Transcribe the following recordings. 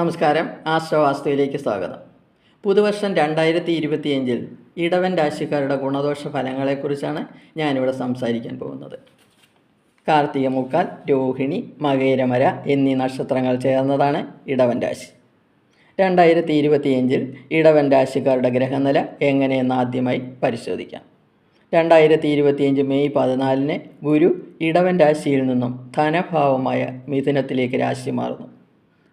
നമസ്കാരം. ആശ്രവാസ്തുവിലേക്ക് സ്വാഗതം. പുതുവർഷം രണ്ടായിരത്തി ഇരുപത്തിയഞ്ചിൽ ഇടവൻ രാശിക്കാരുടെ ഗുണദോഷ ഫലങ്ങളെക്കുറിച്ചാണ് ഞാനിവിടെ സംസാരിക്കാൻ പോകുന്നത്. കാർത്തിക മുക്കാൽ രോഹിണി മകേരമര എന്നീ നക്ഷത്രങ്ങൾ ചേർന്നതാണ് ഇടവൻ രാശി. രണ്ടായിരത്തി ഇരുപത്തിയഞ്ചിൽ ഇടവൻ രാശിക്കാരുടെ ഗ്രഹനില എങ്ങനെയെന്ന് ആദ്യമായി പരിശോധിക്കാം. രണ്ടായിരത്തി ഇരുപത്തിയഞ്ച് മെയ് പതിനാലിന് ഗുരു ഇടവൻ രാശിയിൽ നിന്നും ധനഭാവമായ മിഥുനത്തിലേക്ക് രാശി മാറുന്നു.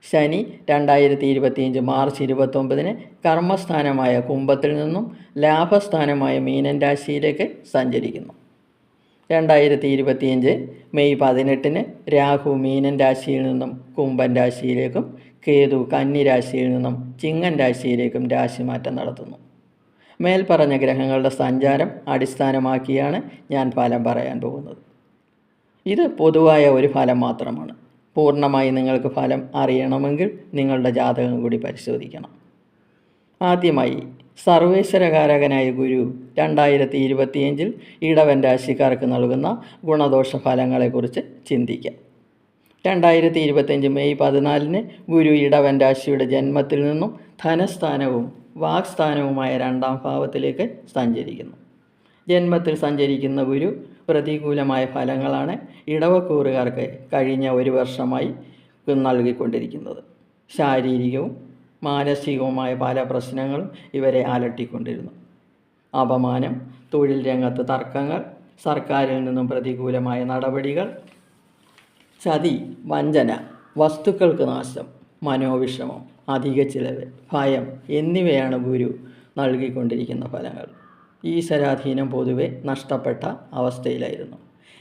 ശനി രണ്ടായിരത്തി ഇരുപത്തിയഞ്ച് മാർച്ച് ഇരുപത്തൊമ്പതിന് കർമ്മസ്ഥാനമായ കുംഭത്തിൽ നിന്നും ലാഭസ്ഥാനമായ മീനൻ രാശിയിലേക്ക് സഞ്ചരിക്കുന്നു. രണ്ടായിരത്തി ഇരുപത്തിയഞ്ച് മെയ് പതിനെട്ടിന് രാഹു മീനൻ രാശിയിൽ നിന്നും കുംഭൻ രാശിയിലേക്കും കേതു കന്നി രാശിയിൽ നിന്നും ചിങ്ങൻ രാശിയിലേക്കും രാശിമാറ്റം നടത്തുന്നു. മേൽപ്പറഞ്ഞ ഗ്രഹങ്ങളുടെ സഞ്ചാരം അടിസ്ഥാനമാക്കിയാണ് ഞാൻ ഫലം പറയാൻ പോകുന്നത്. ഇത് പൊതുവായ ഒരു ഫലം മാത്രമാണ്. പൂർണമായി നിങ്ങൾക്ക് ഫലം അറിയണമെങ്കിൽ നിങ്ങളുടെ ജാതകം കൂടി പരിശോധിക്കണം. ആദ്യമായി സർവേശ്വരകാരകനായ ഗുരു രണ്ടായിരത്തി ഇരുപത്തിയഞ്ചിൽ ഇടവൻ രാശിക്കാർക്ക് നൽകുന്ന ഗുണദോഷ ഫലങ്ങളെക്കുറിച്ച് ചിന്തിക്കാം. രണ്ടായിരത്തി ഇരുപത്തിയഞ്ച് മെയ് പതിനാലിന് ഗുരു ഇടവൻ രാശിയുടെ ജന്മത്തിൽ നിന്നും ധനസ്ഥാനവും വാക്സ്ഥാനവുമായ രണ്ടാം ഭാവത്തിലേക്ക് സഞ്ചരിക്കുന്നു. ജന്മത്തിൽ സഞ്ചരിക്കുന്ന ഗുരു പ്രതികൂലമായ ഫലങ്ങളാണ് ഇടവക്കൂറുകാർക്ക് കഴിഞ്ഞ ഒരു വർഷമായി നൽകിക്കൊണ്ടിരിക്കുന്നത്. ശാരീരികവും മാനസികവുമായ പല പ്രശ്നങ്ങളും ഇവരെ അലട്ടിക്കൊണ്ടിരുന്നു. അപമാനം തൊഴിൽ രംഗത്ത് തർക്കങ്ങൾ സർക്കാരിൽ നിന്നും പ്രതികൂലമായ നടപടികൾ ചതി വഞ്ചന വസ്തുക്കൾക്ക് നാശം മനോവിഷമം അധിക ചിലവ് ഭയം എന്നിവയാണ് ഗുരു നൽകിക്കൊണ്ടിരിക്കുന്ന ഫലങ്ങൾ. ഈശ്വരാധീനം പൊതുവെ നഷ്ടപ്പെട്ട അവസ്ഥയിലായിരുന്നു.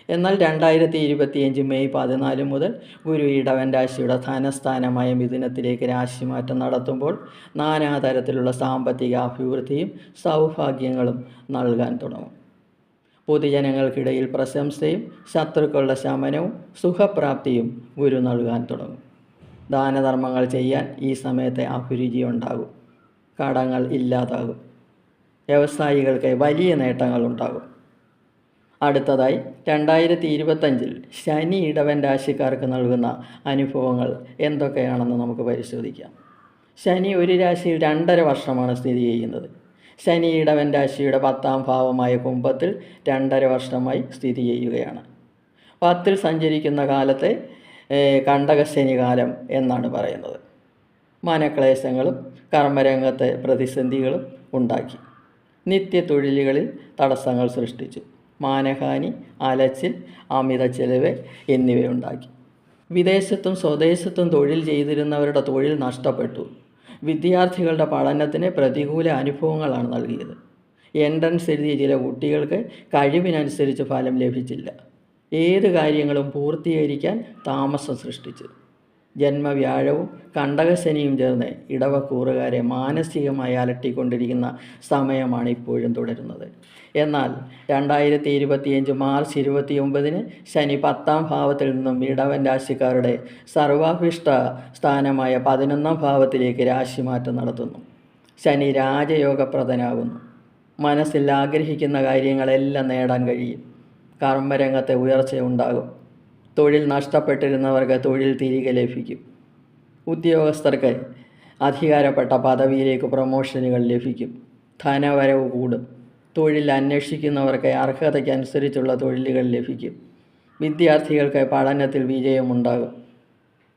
എന്നാൽ രണ്ടായിരത്തി ഇരുപത്തിയഞ്ച് മെയ് പതിനാല് മുതൽ ഗുരു ഇടവൻ രാശിയുടെ ധനസ്ഥാനമായ മിഥുനത്തിലേക്ക് രാശിമാറ്റം നടത്തുമ്പോൾ നാനാതരത്തിലുള്ള സാമ്പത്തിക അഭിവൃദ്ധിയും സൗഭാഗ്യങ്ങളും നൽകാൻ തുടങ്ങും. പൊതുജനങ്ങൾക്കിടയിൽ പ്രശംസയും ശത്രുക്കളുടെ ശമനവും സുഖപ്രാപ്തിയും ഗുരു നൽകാൻ തുടങ്ങും. ദാനധർമ്മങ്ങൾ ചെയ്യാൻ ഈ സമയത്തെ അഭിരുചിയുണ്ടാകും കടങ്ങൾ ഇല്ലാതാകും. വ്യവസായികൾക്ക് വലിയ നേട്ടങ്ങൾ ഉണ്ടാകും അടുത്തതായി രണ്ടായിരത്തി ഇരുപത്തഞ്ചിൽ ശനി ഇടവൻ രാശിക്കാർക്ക് നൽകുന്ന അനുഭവങ്ങൾ എന്തൊക്കെയാണെന്ന് നമുക്ക് പരിശോധിക്കാം. ശനി ഒരു രാശിയിൽ രണ്ടര വർഷമാണ് സ്ഥിതി ചെയ്യുന്നത്. ശനി ഇടവൻ രാശിയുടെ പത്താം ഭാവമായ കുംഭത്തിൽ രണ്ടര വർഷമായി സ്ഥിതി ചെയ്യുകയാണ്. പത്തിൽ സഞ്ചരിക്കുന്ന കാലത്തെ കണ്ടകശനി കാലം എന്നാണ് പറയുന്നത്. മനക്ലേശങ്ങളും കർമ്മരംഗത്തെ പ്രതിസന്ധികളും ഉണ്ടാക്കി. നിത്യ തൊഴിലുകളിൽ തടസ്സങ്ങൾ സൃഷ്ടിച്ചു. മാനഹാനി അലച്ചിൽ അമിത ചെലവ് എന്നിവയുണ്ടാക്കി. വിദേശത്തും സ്വദേശത്തും തൊഴിൽ ചെയ്തിരുന്നവരുടെ തൊഴിൽ നഷ്ടപ്പെട്ടു. വിദ്യാർത്ഥികളുടെ പഠനത്തിന് പ്രതികൂല അനുഭവങ്ങളാണ് നൽകിയത്. എൻട്രൻസ് എഴുതിയ ചില കുട്ടികൾക്ക് കഴിവിനനുസരിച്ച് ഫലം ലഭിച്ചില്ല. ഏത് കാര്യങ്ങളും പൂർത്തീകരിക്കാൻ താമസം സൃഷ്ടിച്ചു. ജന്മവ്യാഴവും കണ്ടകശനിയും ചേർന്ന് ഇടവക്കൂറുകാരെ മാനസികമായി അലട്ടിക്കൊണ്ടിരിക്കുന്ന സമയമാണ് ഇപ്പോഴും തുടരുന്നത്. എന്നാൽ രണ്ടായിരത്തി ഇരുപത്തിയഞ്ച് മാർച്ച് ഇരുപത്തി ഒമ്പതിന് ശനി പത്താം ഭാവത്തിൽ നിന്നും ഇടവൻ രാശിക്കാരുടെ സർവാഭിഷ്ട സ്ഥാനമായ പതിനൊന്നാം ഭാവത്തിലേക്ക് രാശിമാറ്റം നടത്തുന്നു. ശനി രാജയോഗപ്രദനാകുന്നു. മനസ്സിൽ ആഗ്രഹിക്കുന്ന കാര്യങ്ങളെല്ലാം നേടാൻ കഴിയും. കർമ്മരംഗത്തെ ഉയർച്ചയുണ്ടാകും തൊഴിൽ നഷ്ടപ്പെട്ടിരുന്നവർക്ക് തൊഴിൽ തിരികെ ലഭിക്കും. ഉദ്യോഗസ്ഥർക്ക് അധികാരപ്പെട്ട പദവിയിലേക്ക് പ്രൊമോഷനുകൾ ലഭിക്കും. ധനവരവ് കൂടും. തൊഴിൽ അന്വേഷിക്കുന്നവർക്ക് അർഹതയ്ക്കനുസരിച്ചുള്ള തൊഴിലുകൾ ലഭിക്കും. വിദ്യാർത്ഥികൾക്ക് പഠനത്തിൽ വിജയമുണ്ടാകും.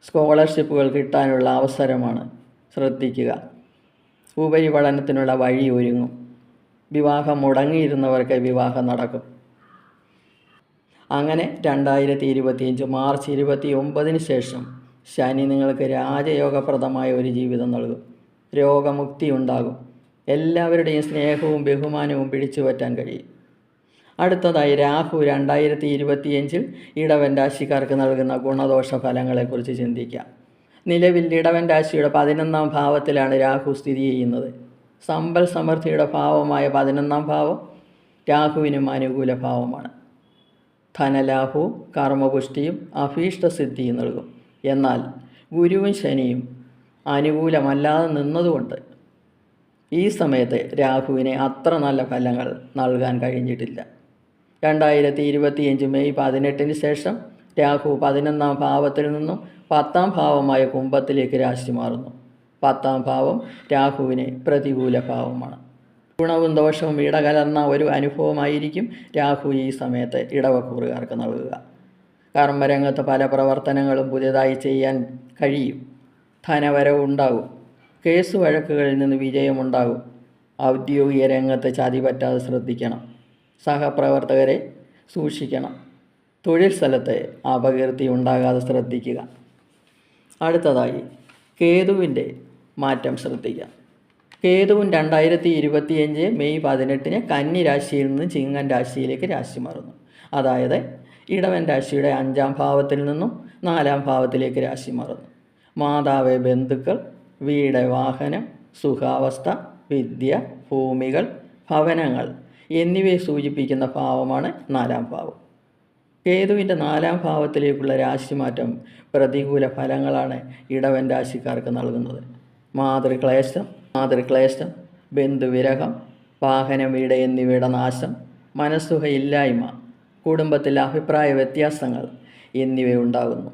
സ്കോളർഷിപ്പുകൾ കിട്ടാനുള്ള അവസരമാണ് ശ്രദ്ധിക്കുക. ഉപരിപഠനത്തിനുള്ള വഴി ഒരുങ്ങും. വിവാഹം മുടങ്ങിയിരുന്നവർക്ക് വിവാഹം നടക്കും. അങ്ങനെ രണ്ടായിരത്തി ഇരുപത്തിയഞ്ച് മാർച്ച് ഇരുപത്തി ഒമ്പതിന് ശേഷം ശനി നിങ്ങൾക്ക് രാജയോഗപ്രദമായ ഒരു ജീവിതം നൽകും. രോഗമുക്തി ഉണ്ടാകും. എല്ലാവരുടെയും സ്നേഹവും ബഹുമാനവും പിടിച്ചു പറ്റാൻ കഴിയും. അടുത്തതായി രാഹു രണ്ടായിരത്തി ഇരുപത്തിയഞ്ചിൽ ഇടവൻ രാശിക്കാർക്ക് നൽകുന്ന ഗുണദോഷ ഫലങ്ങളെക്കുറിച്ച് ചിന്തിക്കാം. നിലവിൽ ഇടവൻ രാശിയുടെ പതിനൊന്നാം ഭാവത്തിലാണ് രാഹു സ്ഥിതി ചെയ്യുന്നത്. സമ്പൽ സമൃദ്ധിയുടെ ഭാവമായ പതിനൊന്നാം ഭാവം രാഹുവിനും അനുകൂല ഭാവമാണ്. ധനലാഭവും കർമ്മപുഷ്ടിയും അഭീഷ്ടസിദ്ധിയും നൽകും. എന്നാൽ ഗുരുവും ശനിയും അനുകൂലമല്ലാതെ നിന്നതുകൊണ്ട് ഈ സമയത്ത് രാഹുവിനെ അത്ര നല്ല ഫലങ്ങൾ നൽകാൻ കഴിഞ്ഞിട്ടില്ല. രണ്ടായിരത്തി ഇരുപത്തിയഞ്ച് മെയ് പതിനെട്ടിന് ശേഷം രാഹു പതിനൊന്നാം ഭാവത്തിൽ നിന്നും പത്താം ഭാവമായ കുംഭത്തിലേക്ക് രാശി മാറുന്നു. പത്താം ഭാവം രാഹുവിന് പ്രതികൂല ഭാവമാണ്. ഗുണവും ദോഷവും ഇടകലർന്ന ഒരു അനുഭവമായിരിക്കും രാഹു ഈ സമയത്ത് ഇടവക്കൂറുകാർക്ക് നൽകുക. കർമ്മരംഗത്ത് പല പ്രവർത്തനങ്ങളും പുതിയതായി ചെയ്യാൻ കഴിയും. ധനവരവുണ്ടാകും. കേസ് വഴക്കുകളിൽ നിന്ന് വിജയമുണ്ടാകും. ഔദ്യോഗിക രംഗത്ത് ചതി പറ്റാതെ ശ്രദ്ധിക്കണം. സഹപ്രവർത്തകരെ സൂക്ഷിക്കണം. തൊഴിൽ സ്ഥലത്തെ അപകീർത്തി ഉണ്ടാകാതെ ശ്രദ്ധിക്കുക. അടുത്തതായി കേതുവിന്റെ മാറ്റം ശ്രദ്ധിക്കാം. കേതുവും രണ്ടായിരത്തി ഇരുപത്തിയഞ്ച് മെയ് പതിനെട്ടിന് കന്നി രാശിയിൽ നിന്ന് ചിങ്ങൻ രാശിയിലേക്ക് രാശി മാറുന്നു. അതായത് ഇടവൻ രാശിയുടെ അഞ്ചാം ഭാവത്തിൽ നിന്നും നാലാം ഭാവത്തിലേക്ക് രാശി മാറുന്നു. മാതാവ് ബന്ധുക്കൾ വീട് വാഹനം സുഖാവസ്ഥ വിദ്യ ഭൂമികൾ ഭവനങ്ങൾ എന്നിവയെ സൂചിപ്പിക്കുന്ന ഭാവമാണ് നാലാം ഭാവം. കേതുവിന്റെ നാലാം ഭാവത്തിലേക്കുള്ള രാശിമാറ്റം പ്രതികൂല ഫലങ്ങളാണ് ഇടവൻ രാശിക്കാർക്ക് നൽകുന്നത്. മാതൃക്ലേശം മാതൃക്ലേശം ബന്ധുവിരഹം വാഹന വീട് എന്നിവയുടെ നാശം മനസ്സുഖ ഇല്ലായ്മ കുടുംബത്തിലെ അഭിപ്രായ വ്യത്യാസങ്ങൾ എന്നിവയുണ്ടാകുന്നു.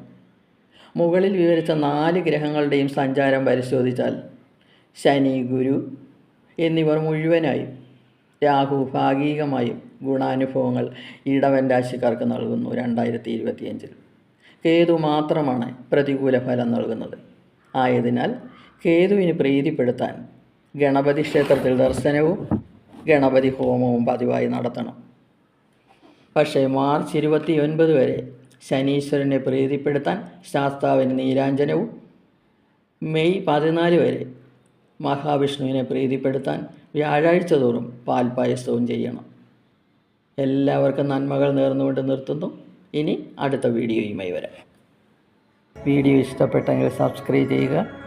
മുകളിൽ വിവരിച്ച നാല് ഗ്രഹങ്ങളുടെയും സഞ്ചാരം പരിശോധിച്ചാൽ ശനി ഗുരു എന്നിവർ മുഴുവനായും രാഹു ഭാഗികമായും ഗുണാനുഭവങ്ങൾ ഇടവൻ രാശിക്കാർക്ക് നൽകുന്നു രണ്ടായിരത്തി ഇരുപത്തിയഞ്ചിൽ കേതു മാത്രമാണ് പ്രതികൂല ഫലം നൽകുന്നത്. ആയതിനാൽ കേതുവിന് പ്രീതിപ്പെടുത്താൻ ഗണപതി ക്ഷേത്രത്തിൽ ദർശനവും ഗണപതി ഹോമവും പതിവായി നടത്തണം. പക്ഷേ മാർച്ച് ഇരുപത്തി ഒൻപത് വരെ ശനീശ്വരനെ പ്രീതിപ്പെടുത്താൻ ശാസ്താവിന് നീരാഞ്ജനവും മെയ് പതിനാല് വരെ മഹാവിഷ്ണുവിനെ പ്രീതിപ്പെടുത്താൻ വ്യാഴാഴ്ച തോറും പാൽപ്പായസവും ചെയ്യണം. എല്ലാവർക്കും നന്മകൾ നേർന്നുകൊണ്ട് നിർത്തുന്നു. ഇനി അടുത്ത വീഡിയോയുമായി വരാം. വീഡിയോ ഇഷ്ടപ്പെട്ടെങ്കിൽ സബ്സ്ക്രൈബ് ചെയ്യുക.